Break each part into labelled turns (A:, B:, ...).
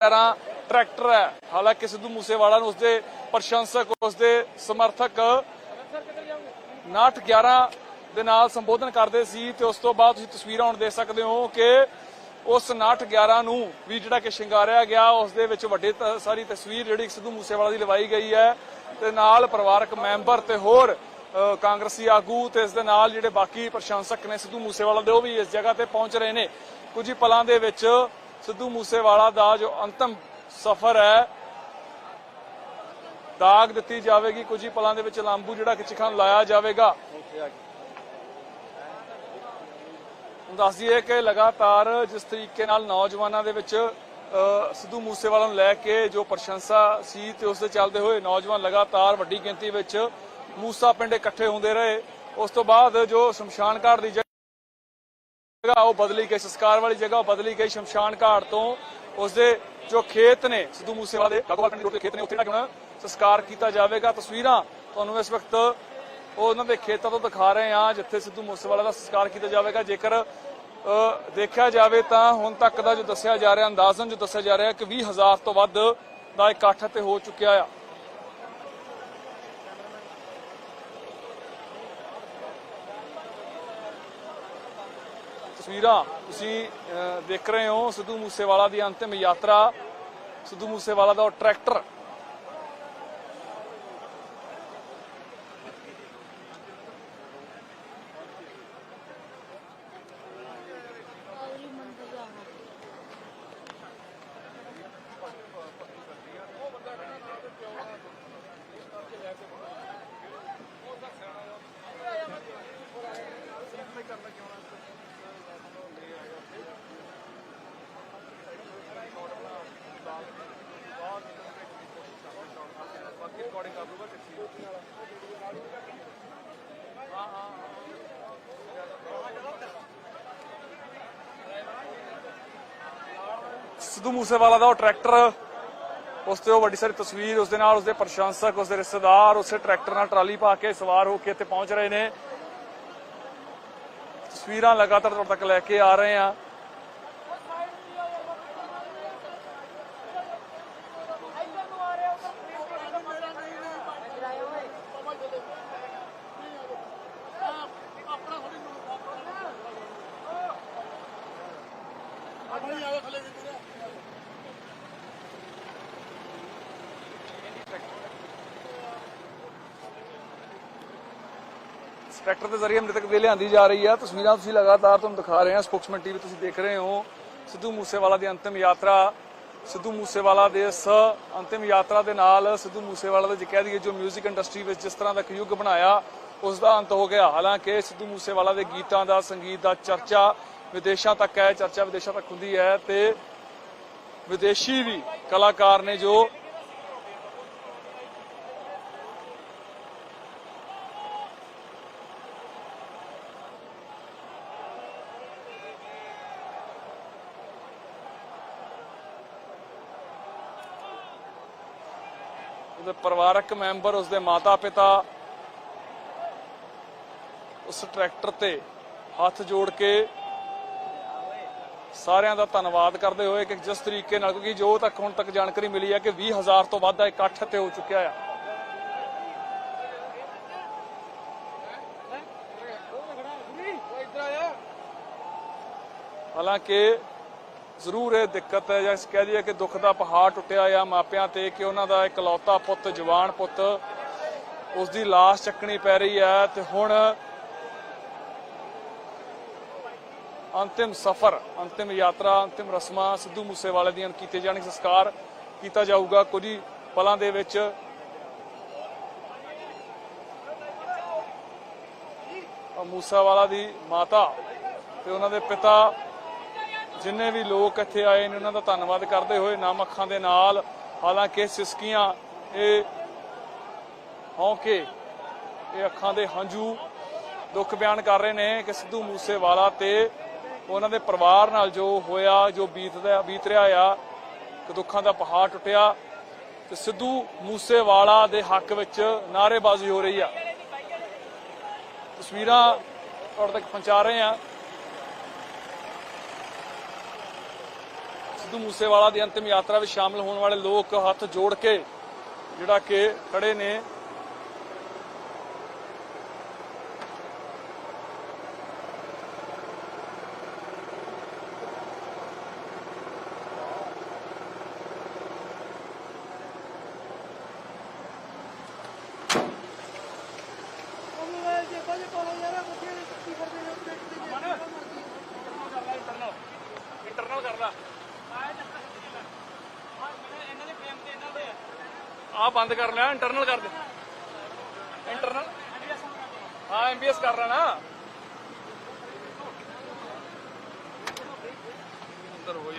A: 11 tractor ਹੈ। ਹਾਲਾਂਕਿ ਸਿੱਧੂ ਮੂਸੇਵਾਲਾ ਨੂੰ ਉਸਦੇ ਪ੍ਰਸ਼ੰਸਕ, ਉਸਦੇ ਸਮਰਥਕ 911 ਦੇ ਨਾਲ ਸੰਬੋਧਨ ਕਰਦੇ ਸੀ ਤੇ ਉਸ ਤੋਂ ਬਾਅਦ ਤੁਸੀਂ ਤਸਵੀਰਾਂ ਹੁਣ ਦੇਖ ਸਕਦੇ ਹੋ ਕਿ ਉਸ 911 ਨੂੰ ਵੀ ਜਿਹੜਾ ਕਿ ਸ਼ਿੰਗਾਰਿਆ ਗਿਆ ਉਸ ਦੇ ਵਿੱਚ ਵੱਡੇ ਸਾਰੀ ਤਸਵੀਰ ਜਿਹੜੀ ਸਿੱਧੂ ਮੂਸੇਵਾਲਾ ਦੀ ਲਵਾਈ ਗਈ ਹੈ ਤੇ ਨਾਲ ਪਰਿਵਾਰਕ ਮੈਂਬਰ ਤੇ ਹੋਰ ਕਾਂਗਰਸੀ ਆਗੂ ਤੇ ਇਸ ਦੇ ਨਾਲ ਜਿਹੜੇ ਬਾਕੀ ਪ੍ਰਸ਼ੰਸਕ ਨੇ ਸਿੱਧੂ ਮੂਸੇਵਾਲਾ ਦੇ, ਉਹ ਵੀ ਇਸ ਜਗ੍ਹਾ ਤੇ ਪਹੁੰਚ ਰਹੇ ਨੇ। ਕੁਝ ਹੀ ਪਲਾਂ ਦੇ ਵਿੱਚ ਸਿੱਧੂ ਮੂਸੇਵਾਲਾ ਦਾ ਜੋ ਅੰਤਮ ਸਫ਼ਰ ਹੈ, ਦਾਗ ਦਿੱਤੀ ਜਾਵੇਗੀ। ਕੁਝ ਹੀ ਪਲਾਂ ਦੇ ਵਿੱਚ ਲਾਂਬੂ ਜਿਹੜਾ ਕਿ ਲਾਇਆ ਜਾਵੇਗਾ। ਦੱਸ ਦਈਏ ਕਿ ਲਗਾਤਾਰ ਜਿਸ ਤਰੀਕੇ ਨਾਲ ਨੌਜਵਾਨਾਂ ਦੇ ਵਿੱਚ ਸਿੱਧੂ ਮੂਸੇਵਾਲਾ ਨੂੰ ਲੈ ਕੇ ਜੋ ਪ੍ਰਸ਼ੰਸਾ ਸੀ ਤੇ ਉਸ ਦੇ ਚੱਲਦੇ ਹੋਏ ਨੌਜਵਾਨ ਲਗਾਤਾਰ ਵੱਡੀ ਗਿਣਤੀ ਵਿੱਚ ਮੂਸਾ ਪਿੰਡ ਇਕੱਠੇ ਹੁੰਦੇ ਰਹੇ। ਉਸ ਤੋਂ ਬਾਅਦ ਜੋ ਸ਼ਮਸ਼ਾਨ ਘਾਟ ਦੀ ਜਗ੍ਹਾ ਉਹ ਬਦਲੀ ਗਈ, ਸੰਸਕਾਰ ਵਾਲੀ ਜਗ੍ਹਾ ਬਦਲੀ ਗਈ ਸ਼ਮਸ਼ਾਨ ਘਾਟ ਤੋਂ। ਉਸਦੇ ਜੋ ਖੇਤ ਨੇ, ਸਿੱਧੂ ਮੂਸੇਵਾਲਾ ਦੇ ਗਾਗੋਵਾਲ ਪਿੰਡ ਦੇ ਖੇਤ ਨੇ, ਉੱਥੇ ਜਾ ਹੁਣ ਸੰਸਕਾਰ ਕੀਤਾ ਜਾਵੇਗਾ। ਤਸਵੀਰਾਂ ਤੁਹਾਨੂੰ ਇਸ ਵਕਤ ਉਹ ਉਹਨਾਂ ਦੇ ਖੇਤਾਂ ਤੋਂ ਦਿਖਾ ਰਹੇ ਆ ਜਿੱਥੇ ਸਿੱਧੂ ਮੂਸੇਵਾਲਾ ਦਾ ਸੰਸਕਾਰ ਕੀਤਾ ਜਾਵੇਗਾ। ਜੇਕਰ ਦੇਖਿਆ ਜਾਵੇ ਤਾਂ ਹੁਣ ਤੱਕ ਦਾ ਜੋ ਦੱਸਿਆ ਜਾ ਰਿਹਾ, ਅੰਦਾਜ਼ਨ ਜੋ ਦੱਸਿਆ ਜਾ ਰਿਹਾ ਕਿ 20000 ਤੋਂ ਵੱਧ ਦਾ ਇਕੱਠ ਤੇ ਹੋ ਚੁੱਕਿਆ ਆ। ਤਸਵੀਰਾਂ ਤੁਸੀਂ ਦੇਖ ਰਹੇ ਹੋ ਸਿੱਧੂ ਮੂਸੇਵਾਲਾ ਦੀ ਅੰਤਿਮ ਯਾਤਰਾ। ਸਿੱਧੂ ਮੂਸੇਵਾਲਾ ਦਾ ਉਹ ਟਰੈਕਟਰ ਸਿੱਧੂ ਮੂਸੇਵਾਲਾ ਦਾ ਉਹ ਟਰੈਕਟਰ ਉਸ ਤੇ ਉਹ ਵੱਡੀ ਸਾਰੀ ਤਸਵੀਰ, ਉਸ ਦੇ ਨਾਲ ਉਸ ਦੇ ਪ੍ਰਸ਼ੰਸਕ ਉਸ ਦੇ ਰਿਸ਼ਤੇਦਾਰ, ਉਸੇ ਟਰੈਕਟਰ ਨਾਲ ਟਰਾਲੀ ਪਾ ਕੇ ਸਵਾਰ ਹੋ ਕੇ ਇੱਥੇ ਪਹੁੰਚ ਰਹੇ ਨੇ। ਤਸਵੀਰਾਂ ਲਗਾਤਾਰ ਤੁਹਾਡੇ ਤੱਕ ਲੈ ਕੇ ਆ ਰਹੇ ਆ ਇਸ ਟਰੈਕਟਰ ਦੇ ਜ਼ਰੀਏ ਮ੍ਰਿਤਕ ਦੇ ਲਿਆਂਦੀ ਜਾ ਰਹੀ ਹੈ ਤਸਵੀਰਾਂ ਤੁਸੀਂ ਲਗਾਤਾਰ ਤੁਹਾਨੂੰ ਦਿਖਾ ਰਹੇ ਹਾਂ ਸਪੋਕਸਮੈਨ ਟੀਵੀ ਤੁਸੀਂ ਦੇਖ ਰਹੇ ਹੋ। ਸਿੱਧੂ ਮੂਸੇਵਾਲਾ ਦੀ ਅੰਤਿਮ ਯਾਤਰਾ। ਸਿੱਧੂ ਮੂਸੇਵਾਲਾ ਦੇ ਇਸ ਅੰਤਿਮ ਯਾਤਰਾ ਦੇ ਨਾਲ ਸਿੱਧੂ ਮੂਸੇਵਾਲਾ ਦੇ ਜੇ ਕਹਿ ਦਈਏ ਜੋ 뮤직 ਇੰਡਸਟਰੀ ਵਿੱਚ ਜਿਸ ਤਰ੍ਹਾਂ ਦਾ ਇੱਕ ਯੁੱਗ ਬਣਾਇਆ, ਉਸ ਦਾ ਅੰਤ ਹੋ ਗਿਆ। ਹਾਲਾਂਕਿ ਸਿੱਧੂ ਮੂਸੇਵਾਲਾ ਦੇ ਗੀਤਾਂ ਦਾ, ਸੰਗੀਤ ਦਾ ਚਰਚਾ ਵਿਦੇਸ਼ਾਂ ਤੱਕ ਹੈ। ਚਰਚਾ ਵਿਦੇਸ਼ਾਂ ਤੱਕ ਹੁੰਦੀ ਹੈ ਤੇ ਵਿਦੇਸ਼ੀ ਵੀ ਕਲਾਕਾਰ ਨੇ ਜੋ ਉਹਦੇ ਪਰਿਵਾਰਕ ਮੈਂਬਰ, ਉਸਦੇ ਮਾਤਾ ਪਿਤਾ ਉਸ ਟਰੈਕਟਰ ਤੇ ਹੱਥ ਜੋੜ ਕੇ ਸਾਰਿਆਂ ਦਾ ਧੰਨਵਾਦ ਕਰਦੇ ਹੋਏ ਕਿ ਜਿਸ ਤਰੀਕੇ ਨਾਲ, ਕਿਉਂਕਿ ਜੋ ਤੱਕ ਹੁਣ ਤੱਕ ਜਾਣਕਾਰੀ ਮਿਲੀ ਹੈ ਕਿ 20000 ਤੋਂ ਵੱਧ ਦਾ ਇਕੱਠ ਤੇ ਹੋ ਚੁੱਕਿਆ ਆ। ਹਾਲਾਂਕਿ ਜ਼ਰੂਰ ਇਹ ਦਿੱਕਤ ਹੈ ਜਾਂ ਇਸ ਕਹਿ ਦਈਏ ਕਿ ਦੁੱਖ ਦਾ ਪਹਾੜ ਟੁੱਟਿਆ ਆ ਮਾਪਿਆਂ ਤੇ ਕਿ ਉਹਨਾਂ ਦਾ ਇਕਲੌਤਾ ਪੁੱਤ, ਜਵਾਨ ਪੁੱਤ ਉਸ ਦੀ ਲਾਸ਼ ਚੱਕਣੀ ਪੈ ਰਹੀ ਹੈ ਤੇ ਹੁਣ ਅੰਤਿਮ ਸਫ਼ਰ, ਅੰਤਿਮ ਯਾਤਰਾ, ਅੰਤਿਮ ਰਸਮਾਂ ਸਿੱਧੂ ਮੂਸੇਵਾਲੇ ਦੀਆਂ ਕੀਤੇ ਜਾਣਗੇ। ਸੰਸਕਾਰ ਕੀਤਾ ਜਾਊਗਾ ਕੁਝ ਹੀ ਪਲਾਂ ਦੇ ਵਿੱਚ। ਮੂਸਾਵਾਲਾ ਦੀ ਮਾਤਾ ਤੇ ਉਹਨਾਂ ਦੇ ਪਿਤਾ ਜਿੰਨੇ ਵੀ ਲੋਕ ਇੱਥੇ ਆਏ ਨੇ, ਉਹਨਾਂ ਦਾ ਧੰਨਵਾਦ ਕਰਦੇ ਹੋਏ ਨਮ ਅੱਖਾਂ ਦੇ ਨਾਲ, ਹਾਲਾਂਕਿ ਸਿਸਕੀਆਂ ਇਹ ਹੌਂਕੇ, ਇਹ ਅੱਖਾਂ ਦੇ ਹੰਝੂ ਦੁੱਖ ਬਿਆਨ ਕਰ ਰਹੇ ਨੇ ਕਿ ਸਿੱਧੂ ਮੂਸੇਵਾਲਾ ਤੇ ਉਹਨਾਂ ਦੇ ਪਰਿਵਾਰ ਨਾਲ ਜੋ ਹੋਇਆ, ਜੋ ਬੀਤਦਾ, ਬੀਤ ਰਿਹਾ ਆ ਕਿ ਦੁੱਖਾਂ ਦਾ ਪਹਾੜ ਟੁੱਟਿਆ ਤੇ ਸਿੱਧੂ ਮੂਸੇਵਾਲਾ ਦੇ ਹੱਕ ਵਿੱਚ ਨਾਅਰੇਬਾਜ਼ੀ ਹੋ ਰਹੀ ਆ। ਤਸਵੀਰਾਂ ਤੁਹਾਡੇ ਤੱਕ ਪਹੁੰਚਾ ਰਹੇ ਆ
B: ਸਿੱਧੂ ਮੂਸੇਵਾਲਾ ਦੀ ਅੰਤਿਮ ਯਾਤਰਾ ਵਿੱਚ ਸ਼ਾਮਲ ਹੋਣ ਵਾਲੇ ਲੋਕ ਹੱਥ ਜੋੜ ਕੇ ਜਿਹੜਾ ਕਿ ਖੜੇ ਨੇ। ਇੰਟਰਨਲ ਕਰ ਲਾ। ਆ ਬੰਦ ਕਰ ਲਿਆ ਇੰਟਰਨਲ ਕਰ ਦੇ। ਇੰਟਰਨਲ ਹਾਂ ਐਮਬੀਐਸ ਕਰ ਲੈਣਾ। ਅੰਦਰ ਹੋ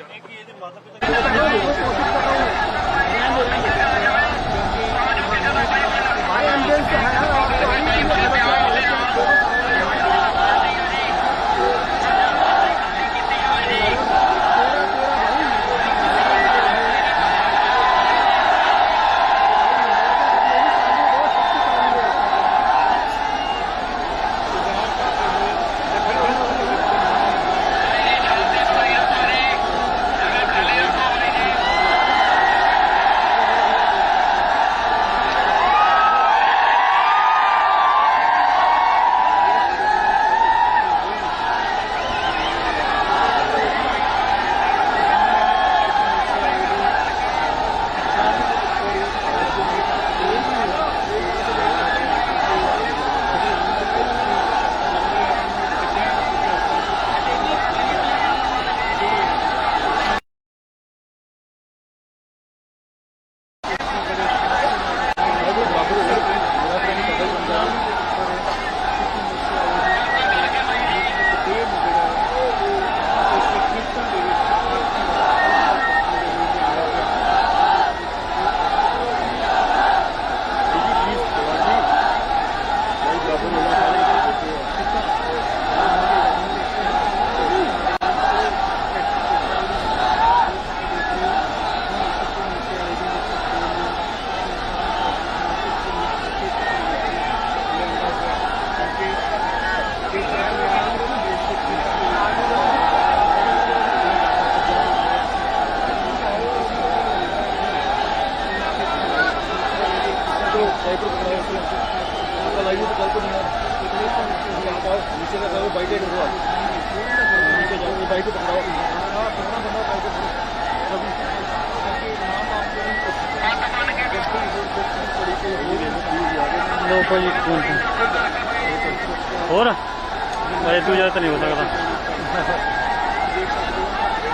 B: ਜਾ
C: ਲੋ ਭਾਜੀ ਹੋਰ? ਅਰੇ ਤੂੰ ਜ਼ਿਆਦਾ ਨਹੀਂ ਹੋ ਸਕਦਾ।